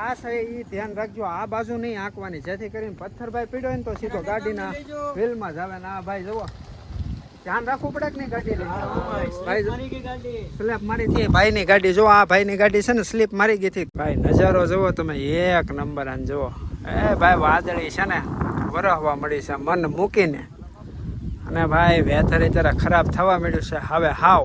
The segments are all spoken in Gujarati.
ખાસ એ ઈ ધ્યાન રાખજો. આ બાજુ નહીં આંકવાની. જેથી કરીને પથ્થરભાઈ પીડો પીડ્યો ને તો સીધો ગાડીના વ્હીલમાં જ આવે ને આ ભાઈ જુઓ. ધ્યાન રાખવું પડે કે નહીં ગાડી ભાઈ સ્લેપ મારી હતી ભાઈની ગાડી જો આ ભાઈની ગાડી છે ને સ્લીપ મારી ગઈ હતી ભાઈ નજારો જુઓ તમે એક નંબર આને જુઓ. એ ભાઈ વાદળી છે ને વરહવા મળી છે મન મૂકીને. અને ભાઈ વેધર અત્યારે ખરાબ થવા મળ્યું છે. હવે હાવ.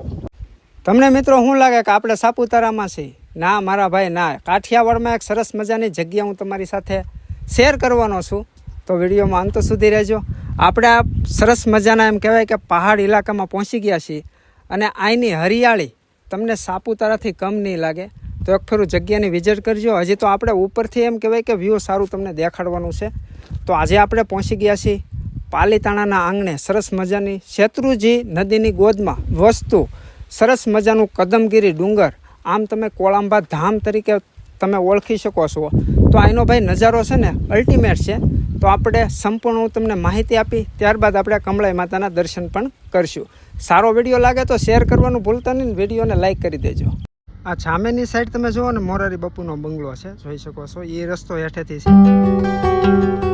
તમને મિત્રો શું લાગે કે આપણે સાપુતારામાં છીએ? ના, મારા ભાઈ, ના. કાઠિયાવાડમાં એક સરસ મજાની જગ્યા હું તમારી સાથે શેર કરવાનો છું. તો વિડીયોમાં અંત સુધી રહેજો. આપણે આ સરસ મજાના એમ કહેવાય કે પહાડ ઇલાકામાં પહોંચી ગયા છીએ અને અહીંની હરિયાળી તમને સાપુતારાથી કમ નહીં લાગે. તો એક ફેરું જગ્યાની વિઝિટ કરજો. હજી તો આપણે ઉપરથી એમ કહેવાય કે વ્યૂ સારું તમને દેખાડવાનું છે. તો આજે આપણે પહોંચી ગયા છીએ પાલીતાણાના આંગણે સરસ મજાની શેત્રુજી નદીની ગોદમાં વસ્તુ સરસ મજાનું કદમગીરી ડુંગર. આમ તમે કોળાંબા ધામ તરીકે તમે ઓળખી શકો છો. તો આનો ભાઈ નજારો છે ને અલ્ટિમેટ છે. તો આપણે સંપૂર્ણ હું તમને માહિતી આપી, ત્યારબાદ આપણે કમળાઈ માતાના દર્શન પણ કરશું. સારો વીડિયો લાગે તો શેર કરવાનું ભૂલતા નહીં વિડીયોને લાઈક કરી દેજો. આ સામેની સાઈડ તમે જુઓ ને મોરારી બાપુનો બંગલો છે, જોઈ શકો છો. એ રસ્તો હેઠેથી છે.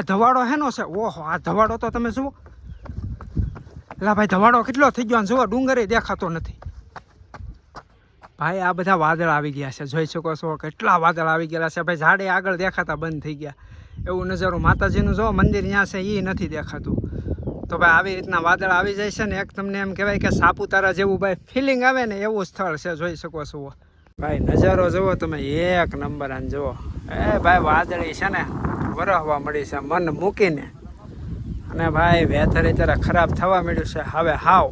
આ ધવાડો હેનો છે? ઓહો, આ ધવાડો તો તમે જુઓ. એટલે ભાઈ, ધવાડો કેટલો થઈ ગયો જુઓ, ડુંગરે દેખાતો નથી. ભાઈ, આ બધા વાદળ આવી ગયા છે. જોઈ શકો છો કેટલા વાદળ આવી ગયેલા છે. ભાઈ, ઝાડે આગળ દેખાતા બંધ થઈ ગયા. એવું નજારો માતાજીનું જો મંદિર ત્યાં છે એ નથી દેખાતું. તો ભાઈ, આવી રીતના વાદળ આવી જાય છે ને, એક તમને એમ કહેવાય કે સાપુતારા જેવું ભાઈ ફિલિંગ આવે ને એવું સ્થળ છે. જોઈ શકો છો. ભાઈ, નજારો જુઓ તમે, એક નંબર આને જુઓ. એ ભાઈ, વાદળી છે ને. વરહવા મળી છે, મન મૂકીને. અને ભાઈ વેધર અત્યારે ખરાબ થવા મળ્યું છે. હવે હાવ.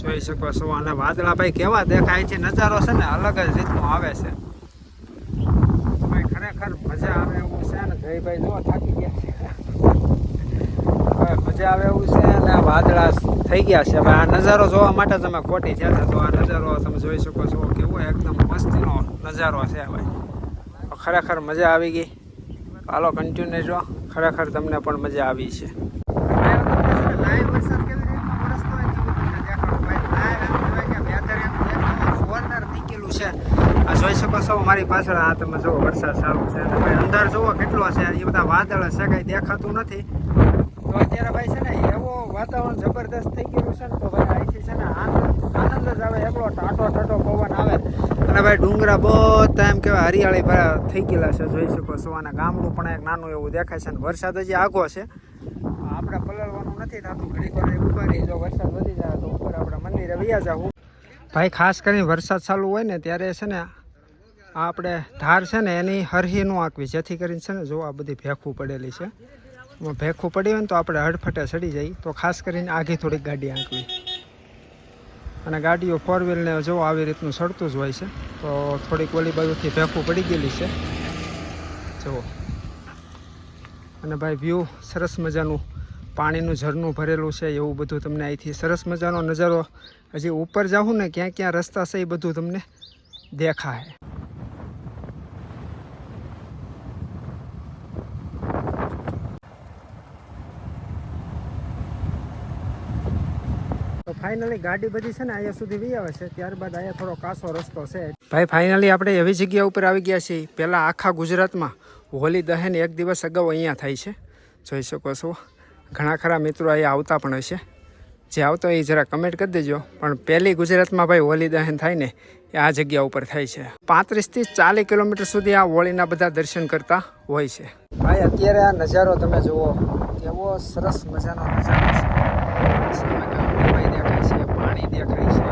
જોઈ શકો છો, અને વાદળા ભાઈ કેવા દેખાય છે, નજારો છે ને, અલગ જ રીતનો આવે છે. ભાઈ, ખરેખર મજા આવે એવું છે ને જયભાઈ જો થાકી ગયા છે. મજા આવે એવું છે અને વાદળા થઈ ગયા છે. હવે આ નજારો જોવા માટે તમે ખોટી થયા તો આ નજારો તમે જોઈ શકો છો, કેવો એકદમ મસ્તીનો નજારો છે ભાઈ ખરેખર મજા આવી ગઈ. હાલો કન્ટિન્યુ જો. ખરેખર તમને પણ મજા આવી છે. આ જોઈ શકો છો, મારી પાછળ આ તમે જુઓ, વરસાદ ચાલુ છે. અને અંદર જુઓ કેટલો છે, એ બધા વાદળ છે, કઈ દેખાતું નથી. તો અત્યારે ભાઈ છે ને વાતાવરણ જબરદસ્ત થઈ ગયું છે ને તો ભાઈ છે ને આનંદ આનંદ જ આવે. એકલો ટાટો ટાટો પવન આવે. અને ભાઈ ડુંગરા બધા એમ કહેવાય હરિયાળી ભરા થઈ ગયેલા છે. જોઈ શકો છો અને ગામડું પણ એક નાનું એવું દેખાય છે અને વરસાદ હજી આગો છે. આપણે પલળવાનું નથી થતું. ઘડીક વાર ઊભા રહી જો વરસાદ વધી જાય તો ઉપર આપણે મંદિરે વ્યા જાવ. ભાઈ ખાસ કરીને વરસાદ ચાલુ હોય ને ત્યારે છે ને આપણે ધાર છે ને એની હરહી નો આંકવી. જેથી કરીને છે ને જો બધી ભેખું પડેલી છે. ભેખું પડ્યું હોય ને તો આપણે હડફટે ચડી જાય. તો ખાસ કરીને આઘી થોડીક ગાડી આંકવી અને ગાડીઓ ફોર વ્હીલને જો આવી રીતનું સડતું જ હોય છે, તો થોડીક ઓલી બાજુથી ભેખું પડી ગયેલી છે. જુઓ. અને ભાઈ વ્યૂ સરસ મજાનું પાણીનું ઝરણું ભરેલું છે, એવું બધું તમને અહીંથી સરસ મજાનો નજારો હજી ઉપર જાઉં ને ક્યાં ક્યાં રસ્તા છે એ બધું તમને દેખાય. ફાઇનલી ગાડી બધી છે ને અહીંયા સુધી વી આવે છે. ત્યારબાદ અહીંયા થોડો કાસો રસ્તો છે. ભાઈ ફાઇનલી આપણે એવી જગ્યા ઉપર આવી ગયા છીએ. પહેલાં આખા ગુજરાતમાં હોલી દહેન એક દિવસ અગાઉ અહીંયા થાય છે. જોઈ શકો છો. ઘણા ખરા મિત્રો અહીંયા આવતા પણ હશે. જે આવતો એ જરા કમેન્ટ કરી દેજો. પણ પહેલી ગુજરાતમાં ભાઈ હોલી દહેન થાય ને એ આ જગ્યા ઉપર થાય છે. પાંત્રીસથી ચાલીસ કિલોમીટર સુધી આ હોળીના બધા દર્શન કરતા હોય છે. ભાઈ અત્યારે આ નજારો તમે જુઓ. કેવો સરસ મજાનો નજારો છે સામે ગામડી ભાઈ દેખાય છે પાણી દેખાય છે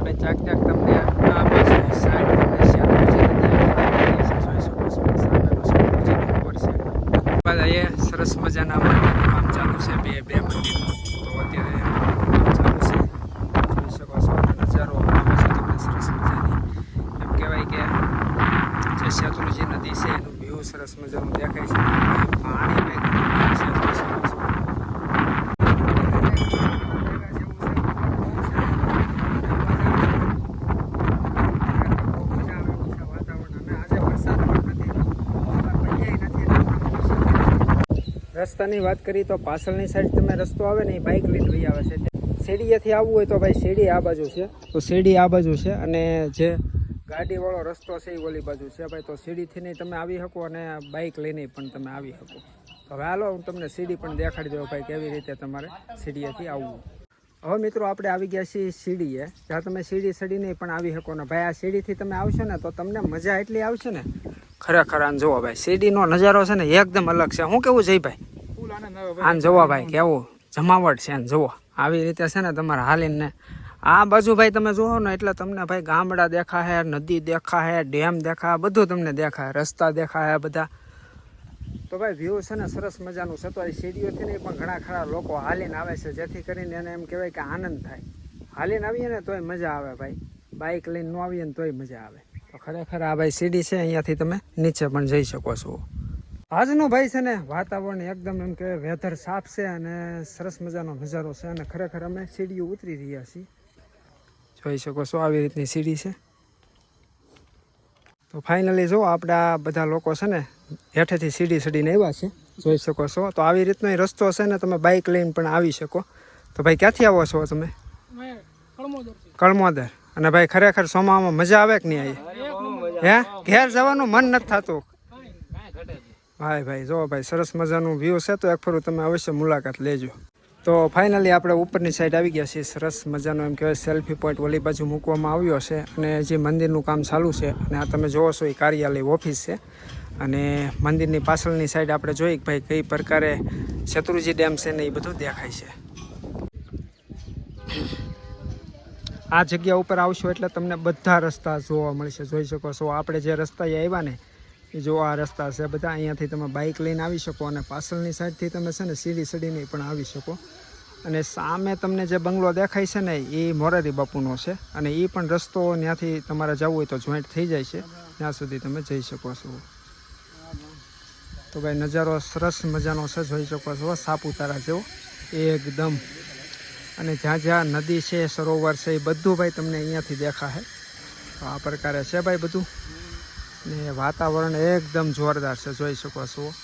અને ચાક ચાક તમને આ બાજુ સાઈડ તમને સરસ મજાના મંદિરનું કામ ચાલુ છે બે બે મંદિરનું તો અત્યારે કામ ચાલુ છે જોઈ શકો છો અને નજારો આવે છે તમને સરસ મજાની એમ કહેવાય કે જે શેત્રુજી નદી છે એનું વ્યૂ સરસ મજાનું દેખાય છે પાણી ભાઈ ઘણું બધું છે જોઈ શકો છો વાતાવરણ અને આજે વરસાદ પણ નથી પર્યાય નથી એટલે રસ્તાની વાત કરીએ તો પાછળની સાઈડ તમે રસ્તો આવે ને એ બાઇક લઈને લઈ આવે છે. શેડીએથી આવવું હોય તો ભાઈ શેરડી આ બાજુ છે. તો શેરડી આ બાજુ છે અને જે ગાડીવાળો રસ્તો છે એ ઓલી બાજુ છે ભાઈ. તો સીડીથી નહીં તમે આવી શકો અને બાઇક લઈને પણ તમે આવી શકો. હવે હાલો હું તમને સીડી પણ દેખાડી દઉં ભાઈ કેવી રીતે તમારે સીડીએથી આવવું. હવે મિત્રો આપણે આવી ગયા છીએ સીડીએ જ્યાં તમે સીડી સડીને પણ આવી શકો ને. ભાઈ, આ સીડીથી તમે આવશો ને તો તમને મજા એટલી આવશે ને ખરેખર આને જુઓ ભાઈ સીડીનો નજારો છે ને એકદમ અલગ છે. હું કેવું છે ભાઈ? આને જોવો ભાઈ, કેવું જમાવટ છે આને જુઓ આવી રીતે છે ને તમારે હાલીને. આ બાજુ ભાઈ તમે જુઓ ને એટલે તમને ભાઈ ગામડા દેખાશે, નદી દેખાય ડેમ દેખાય બધું તમને દેખાય રસ્તા દેખાય બધા. તો ભાઈ વ્યૂ છે ને સરસ મજાનું છે તો એ સીડીઓથી નહીં, પણ ઘણા ખરા લોકો હાલીને આવે છે. જેથી કરીને એને એમ કહેવાય કે આનંદ થાય. હાલીને આવીએ ને તોય મજા આવે ભાઈ. બાઇક લઈને ન આવીએ ને તોય મજા આવે. તો ખરેખર આ ભાઈ સીડી છે અહીંયાથી તમે નીચે પણ જઈ શકો છો. આજનો ભાઈ છે ને વાતાવરણ એકદમ એમ કે વેધર સાફ છે અને સરસ મજાનો નજારો છે અને ખરેખર અમે સીડીઓ ઉતરી રહ્યા છીએ. જોઈ શકો છો આવી રીતની સીડી છે. તો ફાઇનલી જો આપણા બધા લોકો છે ને હેઠેથી સીડી સીડીને આવ્યા છે. જોઈ શકો છો. તો આવી રીતનો રસ્તો છે ને તમે બાઇક લઈને પણ આવી શકો. તો ભાઈ ક્યાંથી આવો છો તમે. કળમોદર. અને ભાઈ ખરેખર સોમામાં મજા આવે કે નહીં આવી. હે? ઘેર જવાનું મન નથી થતું. ભાઈ ભાઈ જો ભાઈ સરસ મજાનું વ્યૂ છે તો એક ફરું તમે અવશ્ય મુલાકાત લેજો. તો ફાઇનલી આપણે ઉપરની સાઈડ આવી ગયા છીએ. સરસ મજાનો એમ કહેવાય સેલ્ફી પોઈન્ટ ઓલી બાજુ મૂકવામાં આવ્યો છે અને જે મંદિરનું કામ ચાલુ છે અને આ તમે જોવો છો એ કાર્યાલય ઓફિસ છે. અને મંદિરની પાછળની સાઈડ આપણે જોઈ કે ભાઈ કઈ પ્રકારે શત્રુજી ડેમ છે ને એ બધું દેખાય છે. આ જગ્યા ઉપર આવશો એટલે તમને બધા રસ્તા જોવા મળશે. જોઈ શકો છો, આપણે જે રસ્તાએ આવ્યા ને, એ જો આ રસ્તા છે, બધા અહીંયાથી તમે બાઇક લઈને આવી શકો અને પાછળની સાઈડથી તમે છે ને સીડી સીડીને પણ આવી શકો. અને સામે તમને જે બંગલો દેખાય છે ને, એ મોરારી બાપુનો છે અને એ પણ રસ્તો ત્યાંથી તમારે જવું હોય તો જોઈન્ટ થઈ જાય છે. ત્યાં સુધી તમે જઈ શકો છો. તો ભાઈ નજારો સરસ મજાનો છે, જોઈ શકો છો, સાપુતારા જેવો. એકદમ અને જ્યાં જ્યાં નદી છે, સરોવર છે, એ બધું ભાઈ તમને અહીંયાથી દેખાશે. તો આ પ્રકારે છે ભાઈ બધું. ને વાતાવરણ એકદમ જોરદાર છે, જોઈ શકો છો.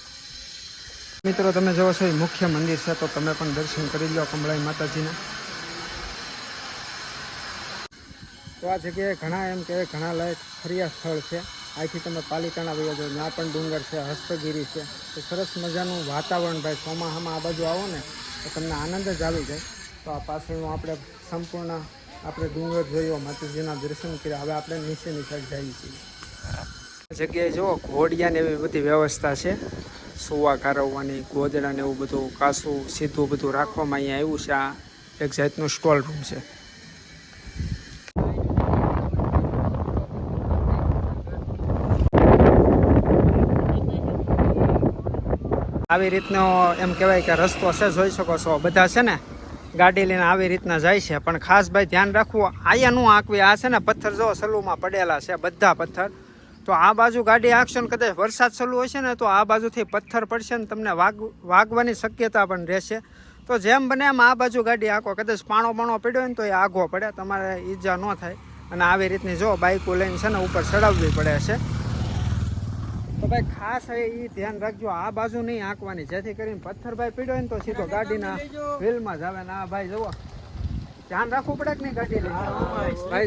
મિત્રો, તમે જોવો છો, એ મુખ્ય મંદિર છે, તો તમે પણ દર્શન કરી લો કમળાઈ માતાજીના. તો આ જગ્યાએ ઘણા એમ કે ઘણા લાયક ફરિયા સ્થળ છે. અહીંથી તમે પાલિકાના વયો જો ત્યાં પણ ડુંગર છે, હસ્તગીરી છે. તો સરસ મજાનું વાતાવરણ ભાઈ ચોમાસામાં આ બાજુ આવો ને, તો તમને આનંદ જ આવી જાય. તો આ પાછળનું આપણે સંપૂર્ણ આપણે ડુંગર જોયો માતાજીના દર્શન કર્યા. હવે આપણે નીચેની સાઈડ જઈએ છીએ. જગ્યાએ જુઓ, ઘોડિયાને એવી બધી વ્યવસ્થા છે. સુવા કારવવાની ગોદડા ને એવું બધું કાસું સીધું બધું રાખવામાં અહીંયા આવ્યું છે. આ એક જાતનું સ્ટોલ રૂમ છે. આવી રીતનો એમ કહેવાય કે રસ્તો છે, જોઈ શકો છો. બધા છે ને? ગાડી લઈને આવી રીતના જાય છે. પણ ખાસ ભાઈ ધ્યાન રાખવું આયા નું આંકવી. આ છે ને પથ્થર જો સલુમાં પડેલા છે, બધા પથ્થર. તો આ બાજુ ગાડી આંકશો ને કદાચ વરસાદ ચાલુ હશે ને, તો આ બાજુથી પથ્થર પડશે ને તમને વાગ, વાગવાની શક્યતા પણ રહેશે. તો જેમ બને એમ આ બાજુ ગાડી આંકો. કદાચ પાણો પાણો પડ્યો ને, તો એ આઘો પડે. તમારે ઈજા ન થાય. અને આવી રીતની જો બાઇકો લઈને છે ને, ઉપર ચડાવવી પડે છે. ભાઈ ખાસ એ ધ્યાન રાખજો આ બાજુ નહીં આંકવાની. જેથી કરીને પથ્થરભાઈ પીડો પીડ્યો ને તો સીધો ગાડીના વ્હીલમાં જ આવે ને આ ભાઈ જુઓ. ધ્યાન રાખવું પડે કે નહીં ગાડી ભાઈ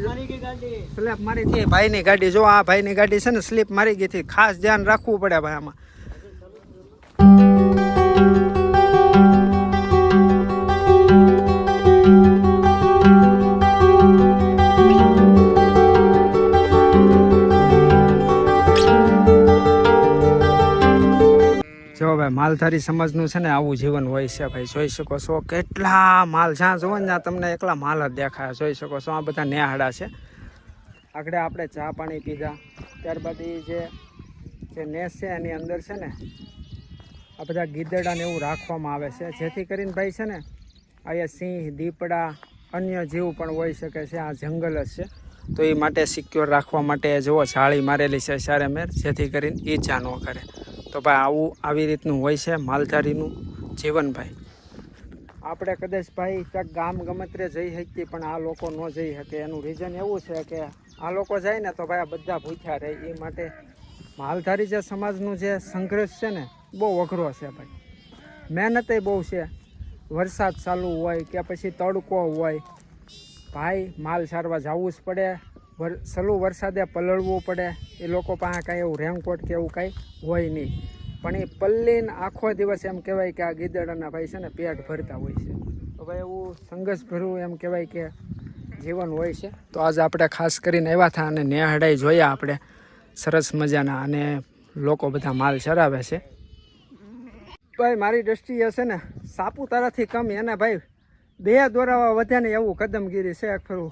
સ્લેપ મારી હતી ભાઈની ગાડી જો આ ભાઈની ગાડી છે ને સ્લીપ મારી ગઈ હતી ખાસ ધ્યાન રાખવું પડે ભાઈ આમાં. ભાઈ, માલધારી સમાજનું છે ને આવું જીવન હોય છે ભાઈ. જોઈ શકો છો કેટલા માલ જ્યાં જોવો ને ત્યાં તમને એકલા માલ જ દેખાય. જોઈ શકો છો, આ બધા નેહાડા છે. આગળ આપણે ચા પાણી પીધા. ત્યારબાદ એ જે નેસ છે એની અંદર છે ને, આ બધા ગીદડા ને એવું રાખવામાં આવે છે. જેથી કરીને ભાઈ છે ને, અહીંયા સિંહ, દીપડા, અન્ય જીવ પણ હોઈ શકે છે. આ જંગલ જ છે. તો એ માટે સિક્યોર રાખવા માટે જુઓ, જાળી મારેલી છે સારે મેર જેથી કરીને ઈજા ન કરે. તો ભાઈ, આવું આવી રીતનું હોય છે માલધારીનું જીવન ભાઈ આપણે કદાચ ભાઈ ક્યાંક ગામ ગમત્રે જઈ શકીએ, પણ આ લોકો ન જઈ શકે. એનું રીઝન એવું છે કે આ લોકો જાય ને તો ભાઈ આ બધા ભૂખ્યા રહે. એ માટે માલધારી જે સમાજનું જે સંઘર્ષ છે ને, બહુ અઘરો છે ભાઈ. મહેનતે બહુ છે. વરસાદ ચાલુ હોય કે પછી તડકો હોય, ભાઈ માલ સારવા જવું જ પડે. સલું વરસાદે પલળવું પડે, એ લોકો પાસે કાંઈ એવું રેનકોટ કે એવું કાંઈ હોય નહીં. પણ એ પલ્લીને આખો દિવસ એમ કહેવાય કે આ ગીદડાના ભાઈ છે ને પેટ ભરતા હોય છે. તો ભાઈ એવું સંઘર્ષભર્યું એમ કહેવાય કે જીવન હોય છે. તો આજે આપણે ખાસ કરીને આવ્યા હતા અને નેહડાઈ જોયા આપણે. સરસ મજાના અને લોકો બધા માલ ચરાવે છે. ભાઈ, મારી દ્રષ્ટિએ છે ને, સાપુતારાથી કમ એના ભાઈ બે દોરાવા વધે ને એવું કદમગીરી છે ખરું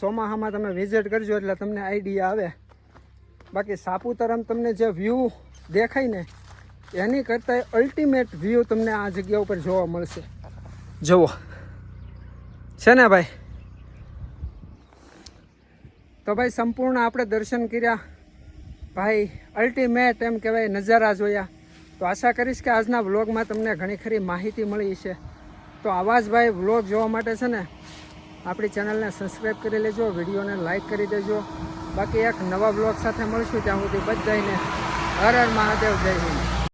ચોમાસામાં તમે વિઝિટ કરજો એટલે તમને આઈડિયા આવે. બાકી સાપુતારામાં તમને જે વ્યૂ દેખાય ને, એની કરતાં અલ્ટિમેટ વ્યૂ તમને આ જગ્યા ઉપર જોવા મળશે. જુઓ. છે ને ભાઈ? તો ભાઈ સંપૂર્ણ આપણે દર્શન કર્યા. ભાઈ અલ્ટિમેટ એમ કહેવાય નજારા જોયા. તો આશા કરીશ કે આજના વ્લોગમાં તમને ઘણી ખરી માહિતી મળી છે તો આવા જ ભાઈ વ્લોગ જોવા માટે છે ને આપણી ચેનલને સબસ્ક્રાઈબ કરી લેજો, વિડીયોને લાઇક કરી દેજો. બાકી એક નવા બ્લોગ સાથે મળશું ત્યાં સુધી બધાને હર હર મહાદેવ, જય હિન્દ.